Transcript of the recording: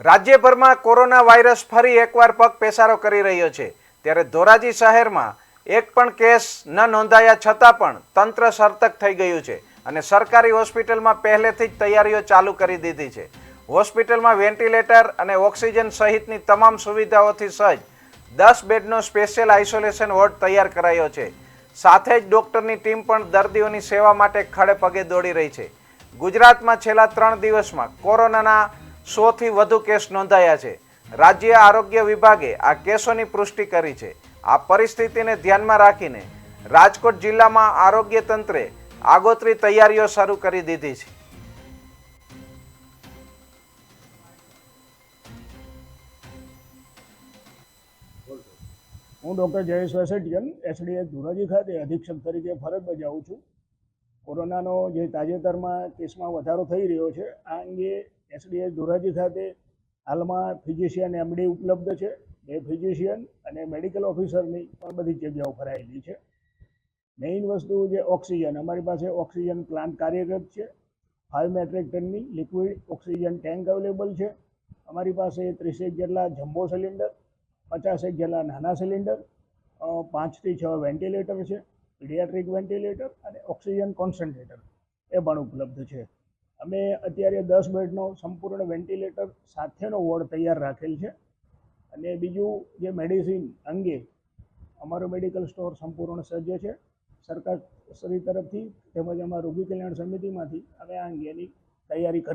રાજ્યભરમાં corona virus ફરી એકવાર પગ પેસારો કરી રહ્યો છે. ત્યારે ધોરાજી શહેરમાં એક પણ કેસ ન નોંધાયા છતાં પણ તંત્ર સર્તક થઈ ગયું છે અને સરકારી હોસ્પિટલમાં પહેલેથી જ તૈયારીઓ ચાલુ કરી દીધી છે. હોસ્પિટલમાં વેન્ટિલેટર અને ઓક્સિજન સહિતની તમામ સુવિધાઓથી સજ્જ દસ બેડનો સ્પેશિયલ આઇસોલેશન વોર્ડ તૈયાર કરાયો છે. સાથે જ ડોક્ટરની ટીમ પણ દર્દીઓની સેવા માટે ખડે પગે દોડી રહી છે. ગુજરાતમાં છેલ્લા ત્રણ દિવસમાં કોરોનાના સોથી વધુ કેસ નોંધાયા છે. રાજ્ય આરોગ્ય વિભાગે આ કેસોની પુષ્ટિ કરી છે. આ પરિસ્થિતિને ધ્યાનમાં રાખીને રાજકોટ જિલ્લામાં આરોગ્ય તંત્રે આગોતરી તૈયારીઓ શરૂ કરી દીધી છે. હું ડૉક્ટર જયેશ વેસેટિયન એસડીએસ ધોરાજી ખાતે અધિક્ષક તરીકે ફરજ બજાવું છું. કોરોનાનો જે તાજેતરમાં કેસમાં વધારો થઈ રહ્યો છે, આ અંગે એસડીએસ ધોરાજી ખાતે હાલમાં ફિઝિશિયન એમડી ઉપલબ્ધ છે. બે ફિઝિશિયન અને મેડિકલ ઓફિસરની પણ બધી જગ્યાઓ ભરાયેલી છે. મેઇન વસ્તુ જે ઓક્સિજન, અમારી પાસે ઓક્સિજન પ્લાન્ટ કાર્યરત છે. ફાઇવ મેટ્રિક ટનની લિક્વિડ ઓક્સિજન ટેન્ક અવેલેબલ છે. અમારી પાસે ત્રીસેક જેટલા જમ્બો સિલિન્ડર, પચાસેક જેટલા નાના સિલિન્ડર પાંચથી છ વેન્ટિલેટર છે, પીડિયાટ્રિક વેન્ટિલેટર અને ઓક્સિજન કોન્સન્ટ્રેટર એ પણ ઉપલબ્ધ છે. અમે અત્યારે દસ બેડનો સંપૂર્ણ વેન્ટિલેટર સાથેનો વોર્ડ તૈયાર રાખેલ છે. અને બીજું જે મેડિસિન અંગે અમારો મેડિકલ સ્ટોર સંપૂર્ણ સજ્જ છે. સરકાર શ્રી તરફથી તેમજ અમારા રોગી કલ્યાણ સમિતિમાંથી અમે આ અંગેની તૈયારી કરી